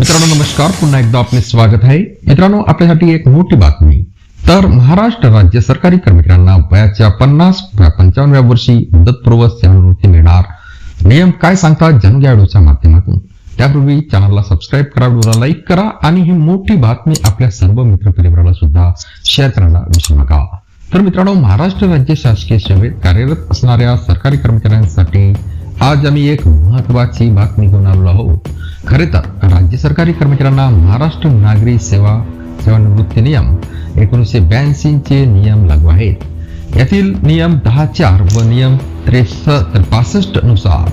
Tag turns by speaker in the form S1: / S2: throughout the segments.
S1: मित्रांनो नमस्कार. पुन्हा एकदा आपले स्वागत आहे. मित्रांनो आपल्यासाठी एक मोठी बातमी. तर महाराष्ट्र राज्य सरकारी कर्मचाऱ्यांना वयाच्या पन्नास पंचावन्नव्या वर्षी मुदतपूर्व सेवानिवृत्ती मिळणार. नियम काय सांगतात? जाणून घ्या व्हिडिओच्या माध्यमातून. त्यापूर्वी चॅनलला सबस्क्राईब करा व्हिडिओला लाईक करा आणि ही मोठी बातमी आपल्या सर्व मित्र परिवाराला सुद्धा शेअर करायला विसरू नका. तर मित्रांनो महाराष्ट्र राज्य शासकीय सेवेत कार्यरत असणाऱ्या सरकारी कर्मचाऱ्यांसाठी आज आम्ही एक महत्वाची बातमी घेऊन आलो आहोत. खरे तर राज्य सरकारी कर्मचाऱ्यांना महाराष्ट्र नागरी सेवा सेवानिवृत्ती नियम एकोणीसशे ब्याऐंशीचे नियम लागू आहेत. यातील नियम दहा चार व नियम त्रेसष्ट पासष्टनुसार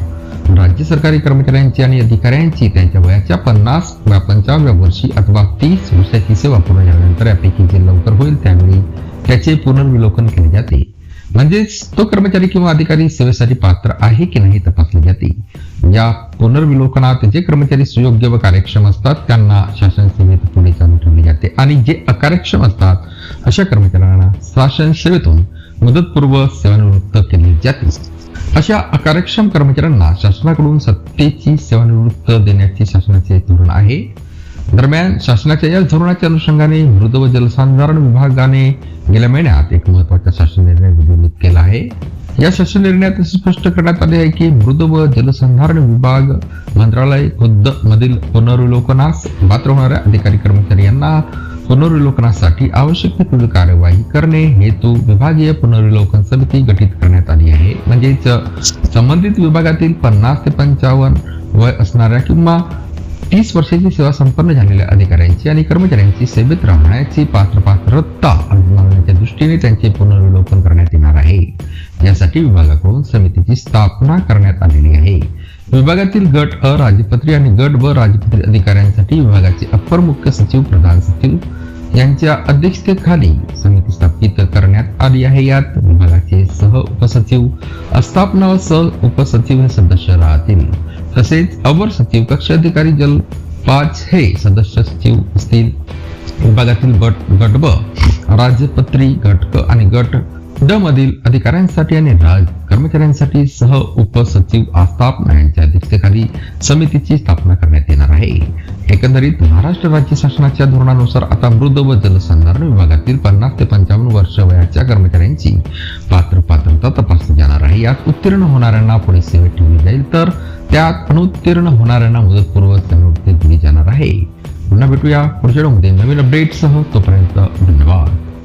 S1: राज्य सरकारी कर्मचाऱ्यांची आणि अधिकाऱ्यांची त्यांच्या वयाच्या पन्नास व पंचाव्या वर्षी अथवा तीस वर्षाची सेवा पूर्ण झाल्यानंतर यापैकी जे लवकर होईल त्यावेळी त्याचे पुनर्विलोकन केले जाते. म्हणजेच तो कर्मचारी किंवा अधिकारी सेवेसाठी पात्र आहे की नाही तपासले जाते. या पुनर्विलोकनात जे कर्मचारी सुयोग्य व कार्यक्षम असतात त्यांना शासन सेवेत पुढे चालू ठेवले जाते. आणि जे अकार्यक्षम असतात अशा कर्मचाऱ्यांना शासन सेवेतून मुदतपूर्व सेवानिवृत्त केले जाते. अशा अकार्यक्षम कर्मचाऱ्यांना शासनाकडून सत्तेची सेवानिवृत्त देण्याचे शासनाचे धोरण आहे. दरम्यान शासनाच्या या धोरणाच्या अनुषंगाने मृद व जलसंधारण विभागाने गेल्या महिन्यात एक महत्त्वाचा शासन निर्णय विधिलित केला आहे. या शासन निर्णयात असे स्पष्ट करण्यात आले आहे की मृद व जलसंधारण विभाग मंत्रालय खुद्द मधील पुनर्विलोकनास पात्र होणाऱ्या अधिकारी कर्मचारी यांना पुनर्विलोकनासाठी आवश्यक ती पुढील कार्यवाही करणे हेतू विभागीय पुनर्विलोकन समिती गठीत करण्यात आली आहे. म्हणजेच संबंधित विभागातील पन्नास ते पंचावन्न वय असणाऱ्या किंवा तीस वर्षाची सेवा संपन्न झालेल्या अधिकाऱ्यांची आणि कर्मचाऱ्यांची सेवेत राहण्याची पात्र पात्रता अनुभवण्याच्या दृष्टीने त्यांचे पुनर्विलोकन करण्यात येणार आहे. यासाठी विभागाकडून समितीची स्थापना करण्यात आलेली आहे. विभागातील गट अ राजपत्री आणि गट ब राजपत्री अधिकाऱ्यांसाठी विभागाचे अप्पर मुख्य सचिव प्रधान सचिव यांच्या अध्यक्षतेखाली समिती स्थापित करण्यात आली आहे. यात विभागाचे सह उपसचिव अस्थापना व सह उपसचिव हे सदस्य राहतील. तसेच अवर सचिव कक्ष अधिकारी जल पाच हे सदस्य सचिव असतील. विभागातील गट गट ब राजपत्री गट क आणि गट ड मधील अधिकाऱ्यांसाठी आणि राज कर्मचाऱ्यांसाठी सह उपसचिव आस्थापना यांच्या अध्यक्षतेखाली समितीची स्थापना करण्यात येणार आहे. एकंदरीत महाराष्ट्र राज्य शासनाच्या धोरणानुसार आता मृद व जलसंधारण विभागातील पन्नास ते पंचावन्न वर्ष वयाच्या कर्मचाऱ्यांची पात्र पात्रता तपासली जाणार आहे. यात उत्तीर्ण होणाऱ्यांना पुढे सेवेत ठेवली जाईल तर त्यात अनुत्तीर्ण होणाऱ्यांना मुदतपूर्व सेवानिवृत्ती दिली जाणार आहे. पुन्हा भेटूया पुढच्या व्हिडिओमध्ये नवीन अपडेटसह तोपर्यंत धन्यवाद.